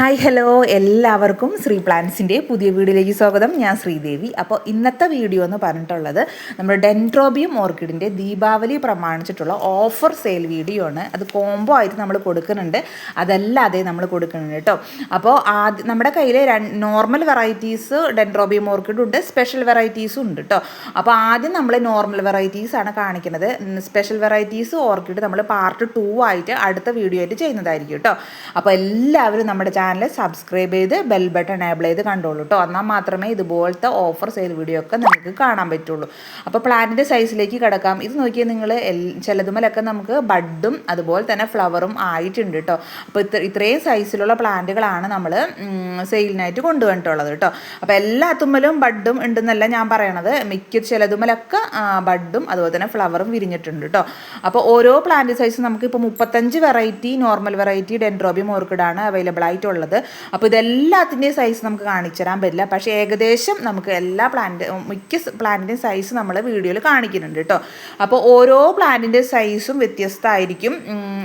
Hi hello എല്ലാവർക്കും ശ്രീ പ്ലാൻസിന്റെ പുതിയ വീഡിയോയിലേക്ക് സ്വാഗതം. ഞാൻ ശ്രീദേവി. അപ്പോൾ ഇന്നത്തെ വീഡിയോ എന്ന് പറഞ്ഞിട്ടുള്ളത് നമ്മുടെ ഡെൻട്രോബിയം ഓർക്കിഡിന്റെ ദീപാവലി പ്രമാണിച്ചിട്ടുള്ള ഓഫർ സെയിൽ വീഡിയോ ആണ്. അത് കോംബോ ആയിട്ട് നമ്മൾ കൊടുക്കുന്നുണ്ട്. അതല്ലാതെ നമ്മൾ കൊടുക്കുന്നുണ്ട് കേട്ടോ. അപ്പോൾ ആദ്യം നമ്മുടെ കയ്യിൽ നോർമൽ വെറൈറ്റീസ് ഡെൻട്രോബിയം ഓർക്കിഡ് ഉണ്ട്. സ്പെഷ്യൽ വെറൈറ്റീസും ഉണ്ട് കേട്ടോ. അപ്പോൾ ആദ്യം നമ്മൾ നോർമൽ വെറൈറ്റീസ് ആണ് കാണിക്കുന്നത്. സ്പെഷ്യൽ വെറൈറ്റീസ് ഓർക്കിഡ് നമ്മൾ പാർട്ട് ടു ആയിട്ട് അടുത്ത വീഡിയോ ആയിട്ട് ചെയ്യുന്നതായിരിക്കും കേട്ടോ. അപ്പോൾ എല്ലാവരും നമ്മുടെ ചാനൽ സബ്സ്ക്രൈബ് ചെയ്ത് ബെൽ ബട്ടൺ എനേബിൾ ചെയ്ത് കണ്ടോളൂ കേട്ടോ എന്നാൽ മാത്രമേ ഇതുപോലത്തെ ഓഫർ സെയിൽ വീഡിയോ ഒക്കെ നിങ്ങൾക്ക് കാണാൻ പറ്റുള്ളൂ. അപ്പോൾ പ്ലാന്റിന്റെ സൈസിലേക്ക് കിടക്കാം. ഇത് നോക്കിയാൽ നിങ്ങൾ ചിലതുമലൊക്കെ നമുക്ക് ബഡും അതുപോലെ തന്നെ ഫ്ലവറും ആയിട്ടുണ്ട് കേട്ടോ അപ്പോൾ ഇത്ര ഇത്രയും സൈസിലുള്ള പ്ലാന്റുകളാണ് നമ്മൾ സെയിലിനായിട്ട് കൊണ്ടുവന്നിട്ടുള്ളത് കേട്ടോ അപ്പോൾ എല്ലാ തുമ്മലും ബഡും ഉണ്ടെന്നല്ല ഞാൻ പറയണത്. മിക്ക ചിലതുമലൊക്കെ ബഡും അതുപോലെ തന്നെ ഫ്ലവറും വിരിഞ്ഞിട്ടുണ്ട് കേട്ടോ അപ്പോൾ ഓരോ പ്ലാന്റ് സൈസ് നമുക്ക് ഇപ്പോൾ മുപ്പത്തഞ്ച് വെറൈറ്റി നോർമൽ വെറൈറ്റി ഡെൻഡ്രോബിയം ഓർക്കിഡാണ് അവൈലബിൾ ആയിട്ടുള്ളത് അപ്പോൾ ഇതെല്ലാത്തിന്റെയും സൈസ് നമുക്ക് കാണിച്ചു തരാൻ പറ്റില്ല. പക്ഷേ ഏകദേശം നമുക്ക് എല്ലാ പ്ലാന്റ് മിക്ക പ്ലാന്റിന്റെയും സൈസ് നമ്മൾ വീഡിയോയിൽ കാണിക്കുന്നുണ്ട് കേട്ടോ. അപ്പോൾ ഓരോ പ്ലാന്റിന്റെ സൈസും വ്യത്യസ്തമായിരിക്കും.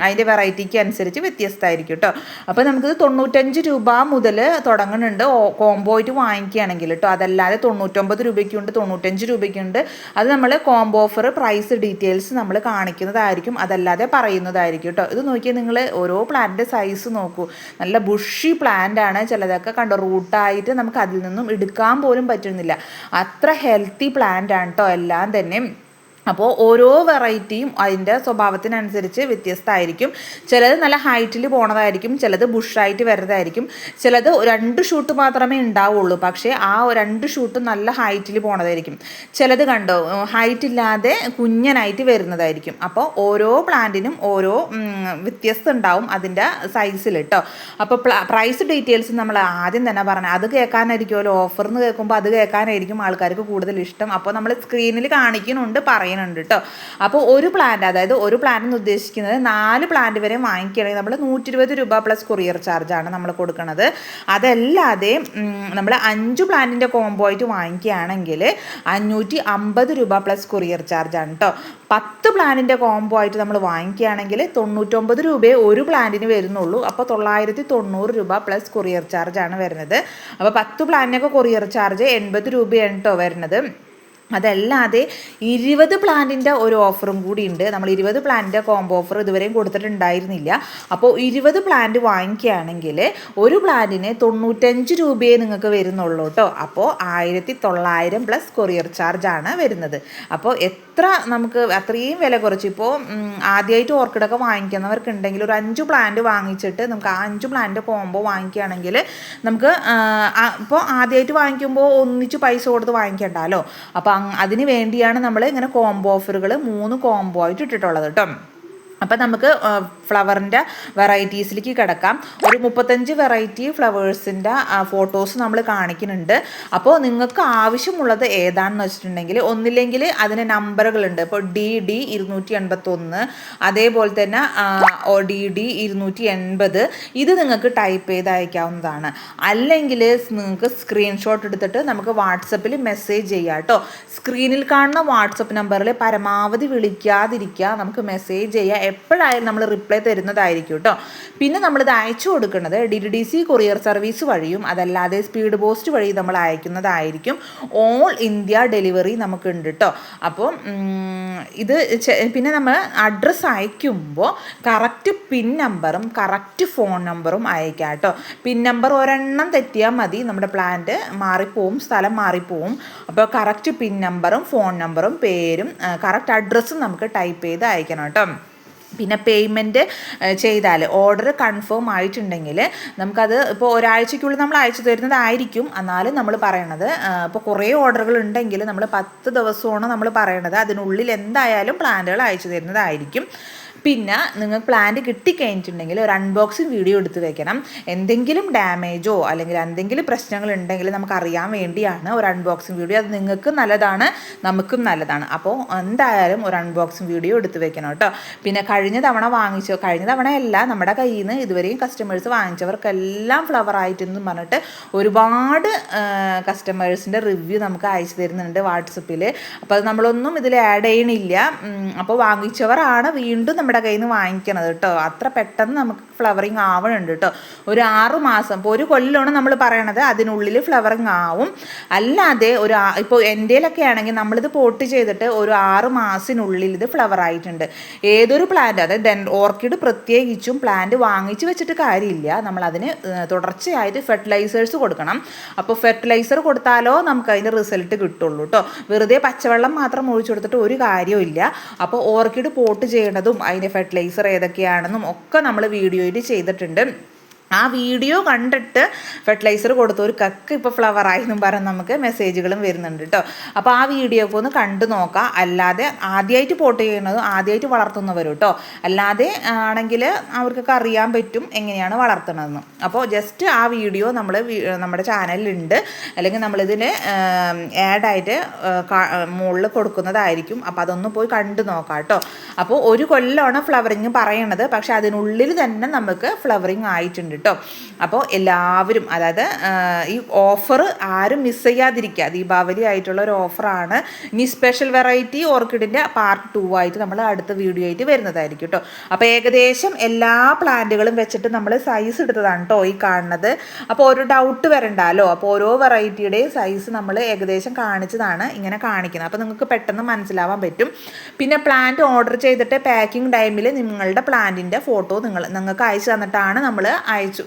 അതിന്റെ വെറൈറ്റിക്ക് അനുസരിച്ച് വ്യത്യസ്തമായിരിക്കും കേട്ടോ. അപ്പോൾ നമുക്കിത് തൊണ്ണൂറ്റഞ്ച് രൂപ മുതൽ തുടങ്ങുന്നുണ്ട്. കോംബോ ആയിട്ട് വാങ്ങിക്കുകയാണെങ്കിൽ കേട്ടോ. അതല്ലാതെ തൊണ്ണൂറ്റൊമ്പത് രൂപയ്ക്കുണ്ട് തൊണ്ണൂറ്റഞ്ച് രൂപയ്ക്കുണ്ട്. അത് നമ്മൾ കോംബോ ഓഫർ പ്രൈസ് ഡീറ്റെയിൽസ് നമ്മൾ കാണിക്കുന്നതായിരിക്കും. അതല്ലാതെ പറയുന്നതായിരിക്കും കേട്ടോ. ഇത് നോക്കിയാൽ നിങ്ങൾ ഓരോ പ്ലാന്റിന്റെ സൈസ് നോക്കൂ. നല്ല ബുഷി പ്ലാന്റ് ആണ് ചിലതൊക്കെ കണ്ടോ? റൂട്ടായിട്ട് നമുക്ക് അതിൽ നിന്നും എടുക്കാൻ പോലും പറ്റുന്നില്ല. അത്ര ഹെൽത്തി പ്ലാന്റ് ആണ് കേട്ടോ എല്ലാം തന്നെ. അപ്പോൾ ഓരോ വെറൈറ്റിയും അതിന്റെ സ്വഭാവത്തിനനുസരിച്ച് വ്യത്യസ്തമായിരിക്കും. ചിലത് നല്ല ഹൈറ്റിൽ പോണതായിരിക്കും ചിലത് ബുഷായിട്ട് വരുന്നതായിരിക്കും. ചിലത് രണ്ട് ഷൂട്ട് മാത്രമേ ഉണ്ടാവുള്ളൂ പക്ഷേ ആ രണ്ട് ഷൂട്ട് നല്ല ഹൈറ്റിൽ പോണതായിരിക്കും. ചിലത് കണ്ടോ ഹൈറ്റ് ഇല്ലാതെ കുഞ്ഞനായിട്ട് വരുന്നതായിരിക്കും. അപ്പോൾ ഓരോ പ്ലാന്റിനും ഓരോ വ്യത്യസ്തം ഉണ്ടാവും അതിന്റെ സൈസിൽ കേട്ടോ. അപ്പോൾ പ്രൈസ് ഡീറ്റെയിൽസ് നമ്മൾ ആദ്യം തന്നെ പറഞ്ഞത് അത് കേൾക്കാനായിരിക്കുമല്ലോ? ഓഫർ എന്ന് കേൾക്കുമ്പോൾ അത് കേൾക്കാനായിരിക്കും ആൾക്കാർക്ക് കൂടുതൽ ഇഷ്ടം. അപ്പോൾ നമ്മൾ സ്ക്രീനിൽ കാണിക്കുന്നുണ്ട് പറയുന്നുണ്ട് കേട്ടോ അപ്പോൾ ഒരു പ്ലാന്റ് അതായത് ഒരു പ്ലാന്റ് എന്ന് ഉദ്ദേശിക്കുന്നത് നാല് പ്ലാന്റ് വരെ വാങ്ങിക്കുകയാണെങ്കിൽ നമ്മൾ നൂറ്റി ഇരുപത് രൂപ പ്ലസ് കൊറിയർ ചാർജാണ് നമ്മൾ കൊടുക്കുന്നത് അതല്ലാതെ നമ്മൾ അഞ്ച് പ്ലാന്റിന്റെ കോംബോ ആയിട്ട് വാങ്ങിക്കുകയാണെങ്കിൽ അഞ്ഞൂറ്റി അമ്പത് രൂപ പ്ലസ് കൊറിയർ ചാർജാണ് കേട്ടോ പത്ത് പ്ലാനിന്റെ കോംബോ ആയിട്ട് നമ്മൾ വാങ്ങിക്കുകയാണെങ്കിൽ തൊണ്ണൂറ്റൊമ്പത് രൂപയെ ഒരു പ്ലാന്റിന് വരുന്നുള്ളൂ. അപ്പോൾ തൊള്ളായിരത്തി തൊണ്ണൂറ് രൂപ പ്ലസ് കൊറിയർ ചാർജാണ് വരുന്നത്. അപ്പോൾ പത്ത് പ്ലാനിനൊക്കെ കൊറിയർ ചാർജ് എൺപത് രൂപയാണ് കേട്ടോ വരുന്നത്. അതല്ലാതെ ഇരുപത് പ്ലാന്റിന്റെ ഒരു ഓഫറും കൂടി ഉണ്ട് നമ്മൾ ഇരുപത് പ്ലാന്റിന്റെ കോംബോ ഓഫർ ഇതുവരെയും കൊടുത്തിട്ടുണ്ടായിരുന്നില്ല. അപ്പോൾ ഇരുപത് പ്ലാന്റ് വാങ്ങിക്കുകയാണെങ്കിൽ ഒരു പ്ലാന്റിന് തൊണ്ണൂറ്റഞ്ച് രൂപയെ നിങ്ങൾക്ക് വരുന്നുള്ളൂ കേട്ടോ. അപ്പോൾ ആയിരത്തി തൊള്ളായിരം പ്ലസ് കൊറിയർ ചാർജാണ് വരുന്നത്. അപ്പോൾ എത്ര നമുക്ക് അത്രയും വില കുറച്ച്. ഇപ്പോൾ ആദ്യമായിട്ട് ഓർക്കിഡൊക്കെ വാങ്ങിക്കുന്നവർക്ക് ഉണ്ടെങ്കിൽ ഒരു അഞ്ച് പ്ലാന്റ് വാങ്ങിച്ചിട്ട് നമുക്ക് ആ അഞ്ച് പ്ലാന്റ് കോംബോ വാങ്ങിക്കുകയാണെങ്കിൽ നമുക്ക് ഇപ്പോൾ ആദ്യമായിട്ട് വാങ്ങിക്കുമ്പോൾ ഒന്നിച്ച് പൈസ കൊടുത്ത് വാങ്ങിക്കണ്ടല്ലോ. അപ്പോൾ അതിന് വേണ്ടിയാണ് നമ്മൾ ഇങ്ങനെ കോംബോ ഓഫറുകൾ മൂന്ന് കോംബോ ആയിട്ട് ഇട്ടിട്ടുള്ളത് കേട്ടോ. അപ്പം നമുക്ക് ഫ്ലവറിന്റെ വെറൈറ്റീസിലേക്ക് കിടക്കാം. ഒരു മുപ്പത്തഞ്ച് വെറൈറ്റി ഫ്ലവേഴ്സിന്റെ ഫോട്ടോസ് നമ്മൾ കാണിക്കുന്നുണ്ട്. അപ്പോൾ നിങ്ങൾക്ക് ആവശ്യമുള്ളത് ഏതാണെന്ന് വെച്ചിട്ടുണ്ടെങ്കിൽ ഒന്നില്ലെങ്കിൽ അതിന് നമ്പറുകളുണ്ട് ഇപ്പോൾ ഡി ഡി ഇരുന്നൂറ്റി എൺപത്തൊന്ന് അതേപോലെ തന്നെ ഡി ഡി ഇരുന്നൂറ്റി എൺപത് ഇത് നിങ്ങൾക്ക് ടൈപ്പ് ചെയ്ത് അയക്കാവുന്നതാണ്. അല്ലെങ്കിൽ നിങ്ങൾക്ക് സ്ക്രീൻഷോട്ട് എടുത്തിട്ട് നമുക്ക് വാട്സപ്പിൽ മെസ്സേജ് ചെയ്യാം കേട്ടോ സ്ക്രീനിൽ കാണുന്ന വാട്സപ്പ് നമ്പറിൽ പരമാവധി വിളിക്കാതിരിക്കുക. നമുക്ക് മെസ്സേജ് ചെയ്യുക എപ്പോഴായാലും നമ്മൾ റിപ്ലൈ തരുന്നതായിരിക്കും കേട്ടോ പിന്നെ നമ്മളിത് അയച്ചു കൊടുക്കുന്നത് D D D C courier service വഴിയും അതല്ലാതെ സ്പീഡ് പോസ്റ്റ് വഴി നമ്മൾ അയക്കുന്നതായിരിക്കും. ഓൾ ഇന്ത്യ ഡെലിവറി നമുക്കുണ്ട് കേട്ടോ അപ്പോൾ ഇത് പിന്നെ നമ്മൾ അഡ്രസ്സ് അയക്കുമ്പോൾ കറക്റ്റ് പിൻ നമ്പറും കറക്റ്റ് ഫോൺ നമ്പറും അയക്കാം കേട്ടോ പിൻ നമ്പർ ഒരെണ്ണം തെറ്റിയാൽ മതി. നമ്മുടെ പ്ലാന്റ് മാറിപ്പോവും സ്ഥലം മാറിപ്പോവും. അപ്പോൾ കറക്റ്റ് പിൻ നമ്പറും ഫോൺ നമ്പറും പേരും കറക്റ്റ് അഡ്രസ്സും നമുക്ക് ടൈപ്പ് ചെയ്ത് അയക്കണം കേട്ടോ പിന്നെ പേയ്മെന്റ് ചെയ്താൽ ഓർഡർ കൺഫേം ആയിട്ടുണ്ടെങ്കിൽ നമുക്കത് ഇപ്പോൾ ഒരാഴ്ചയ്ക്കുള്ളിൽ നമ്മൾ അയച്ചു തരുന്നതായിരിക്കും. എന്നാലും നമ്മൾ പറയണത് ഇപ്പോൾ കുറേ ഓർഡറുകൾ ഉണ്ടെങ്കിൽ നമ്മൾ പത്ത് ദിവസമാണ് നമ്മൾ പറയണത്. അതിനുള്ളിൽ എന്തായാലും പ്ലാന്റുകൾ അയച്ചു തരുന്നതായിരിക്കും. പിന്നെ നിങ്ങൾ പ്ലാന്റ് കിട്ടിക്കഴിഞ്ഞിട്ടുണ്ടെങ്കിൽ ഒരു അൺബോക്സിങ് വീഡിയോ എടുത്ത് വെക്കണം. എന്തെങ്കിലും ഡാമേജോ അല്ലെങ്കിൽ എന്തെങ്കിലും പ്രശ്നങ്ങൾ ഉണ്ടെങ്കിൽ നമുക്ക് അറിയാൻ വേണ്ടിയാണ് ഒരു അൺബോക്സിങ് വീഡിയോ അത് നിങ്ങൾക്ക് നല്ലതാണ് നമുക്കും നല്ലതാണ്. അപ്പോൾ എന്തായാലും ഒരു അൺബോക്സിങ് വീഡിയോ എടുത്ത് വെക്കണം കേട്ടോ. പിന്നെ കഴിഞ്ഞ തവണ വാങ്ങിച്ചോ കഴിഞ്ഞ തവണ തവണയല്ല നമ്മുടെ കയ്യിൽ നിന്ന് ഇതുവരെയും കസ്റ്റമേഴ്സ് വാങ്ങിച്ചവർക്കെല്ലാം ഫ്ലവർ ആയിട്ടെന്ന് പറഞ്ഞിട്ട് ഒരുപാട് കസ്റ്റമേഴ്സിന്റെ റിവ്യൂ നമുക്ക് അയച്ചു തരുന്നുണ്ട് വാട്സപ്പിൽ അപ്പോൾ അത് നമ്മളൊന്നും ഇതിൽ ആഡ് ചെയ്യണില്ല. അപ്പോൾ വാങ്ങിച്ചവരാണ് വീണ്ടും നമ്മുടെ നമ്മുടെ കയ്യിൽ നിന്ന് വാങ്ങിക്കണത് കേട്ടോ അത്ര പെട്ടെന്ന് നമുക്ക് ഫ്ലവറിങ് ആവണുണ്ട് കേട്ടോ ഒരു ആറു മാസം ഇപ്പോൾ ഒരു കൊല്ലമാണ് നമ്മൾ പറയണത് അതിനുള്ളിൽ ഫ്ലവറിങ് ആവും. അല്ലാതെ ഒരു ഇപ്പോൾ എന്റെയിലൊക്കെ ആണെങ്കിൽ നമ്മളിത് പോട്ട് ചെയ്തിട്ട് ഒരു ആറ് മാസത്തിനുള്ളിൽ ഇത് ഫ്ലവർ ആയിട്ടുണ്ട്. ഏതൊരു പ്ലാന്റ് അതായത് ഓർക്കിഡ് പ്രത്യേകിച്ചും പ്ലാന്റ് വാങ്ങിച്ച് വെച്ചിട്ട് കാര്യമില്ല. നമ്മളതിന് തുടർച്ചയായിട്ട് ഫെർട്ടിലൈസേഴ്സ് കൊടുക്കണം. അപ്പോൾ ഫെർട്ടിലൈസർ കൊടുത്താലോ നമുക്ക് അതിന്റെ റിസൾട്ട് കിട്ടുള്ളൂ കേട്ടോ വെറുതെ പച്ചവെള്ളം മാത്രം ഒഴിച്ചു കൊടുത്തിട്ട് ഒരു കാര്യമില്ല അപ്പോൾ ഓർക്കിഡ് പോട്ട് ചെയ്യണതും അതിന്റെ ഫെർട്ടിലൈസർ ഏതൊക്കെയാണെന്നും ഒക്കെ നമ്മൾ വീഡിയോയിൽ ചെയ്തിട്ടുണ്ട്. ആ വീഡിയോ കണ്ടിട്ട് ഫെർട്ടിലൈസർ കൊടുത്ത ഒരു കക്ക് ഇപ്പോൾ ഫ്ലവർ ആയി എന്നും പറഞ്ഞ് നമുക്ക് മെസ്സേജുകളും വരുന്നുണ്ട് കേട്ടോ അപ്പോൾ ആ വീഡിയോ ഒക്കെ ഒന്ന് കണ്ടു നോക്കാം. അല്ലാതെ ആദ്യമായിട്ട് പോട്ട് ചെയ്യുന്നത് ആദ്യമായിട്ട് വളർത്തുന്നവരും കേട്ടോ അല്ലാതെ ആണെങ്കിൽ അവർക്കൊക്കെ അറിയാൻ പറ്റും എങ്ങനെയാണ് വളർത്തണമെന്ന് അപ്പോൾ ജസ്റ്റ് ആ വീഡിയോ നമ്മൾ നമ്മുടെ ചാനലിലുണ്ട് അല്ലെങ്കിൽ നമ്മളിതിന് ആഡായിട്ട് മുകളിൽ കൊടുക്കുന്നതായിരിക്കും. അപ്പോൾ അതൊന്ന് പോയി കണ്ടു നോക്കാം കേട്ടോ അപ്പോൾ ഒരു കൊല്ലമാണ് ഫ്ലവറിങ് പറയണത്. പക്ഷേ അതിനുള്ളിൽ തന്നെ നമുക്ക് ഫ്ലവറിങ് ആയിട്ടുണ്ട് കേട്ടോ. അപ്പോൾ എല്ലാവരും അതായത് ഈ ഓഫർ ആരും മിസ് ചെയ്യാതിരിക്കുക. ദീപാവലി ആയിട്ടുള്ള ഒരു ഓഫറാണ് ഇനി സ്പെഷ്യൽ വെറൈറ്റി ഓർക്കിഡിന്റെ പാർട്ട് ടു ആയിട്ട് നമ്മൾ അടുത്ത വീഡിയോ ആയിട്ട് വരുന്നതായിരിക്കും കേട്ടോ. അപ്പോൾ ഏകദേശം എല്ലാ പ്ലാന്റുകളും വെച്ചിട്ട് നമ്മൾ സൈസ് എടുത്തതാണ് കേട്ടോ ഈ കാണുന്നത്. അപ്പോൾ ഒരു ഡൗട്ട് വരണ്ടല്ലോ അപ്പോൾ ഓരോ വെറൈറ്റിയുടെയും സൈസ് നമ്മൾ ഏകദേശം കാണിച്ചതാണ് ഇങ്ങനെ കാണിക്കുന്നത്. അപ്പോൾ നിങ്ങൾക്ക് പെട്ടെന്ന് മനസ്സിലാവാൻ പറ്റും. പിന്നെ പ്ലാന്റ് ഓർഡർ ചെയ്തിട്ട് പാക്കിംഗ് ടൈമിൽ നിങ്ങളുടെ പ്ലാന്റിന്റെ ഫോട്ടോ നിങ്ങൾ നിങ്ങൾക്ക് അയച്ചു തന്നിട്ടാണ് നമ്മൾ അയച്ചു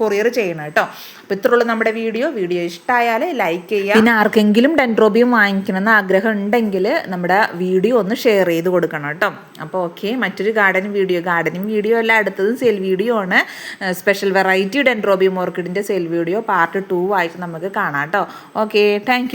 കൊറിയർ ചെയ്യണം കേട്ടോ. അപ്പോൾ ഇത്രയുള്ള നമ്മുടെ വീഡിയോ. വീഡിയോ ഇഷ്ടമായാൽ ലൈക്ക് ചെയ്യുക. പിന്നെ ആർക്കെങ്കിലും ഡെൻഡ്രോബിയം വാങ്ങിക്കണമെന്ന് ആഗ്രഹം ഉണ്ടെങ്കിൽ നമ്മുടെ വീഡിയോ ഒന്ന് ഷെയർ ചെയ്ത് കൊടുക്കണം കേട്ടോ. അപ്പോൾ ഓക്കെ മറ്റൊരു ഗാർഡൻ വീഡിയോ ഗാർഡനിങ് വീഡിയോ അല്ല അടുത്തത് സെൽ വീഡിയോ ആണ്. സ്പെഷ്യൽ വെറൈറ്റി ഡെൻട്രോബിയം ഓർക്കിഡിന്റെ സെൽ വീഡിയോ പാർട്ട് ടു ആയിട്ട് നമുക്ക് കാണാം കേട്ടോ. Okay thank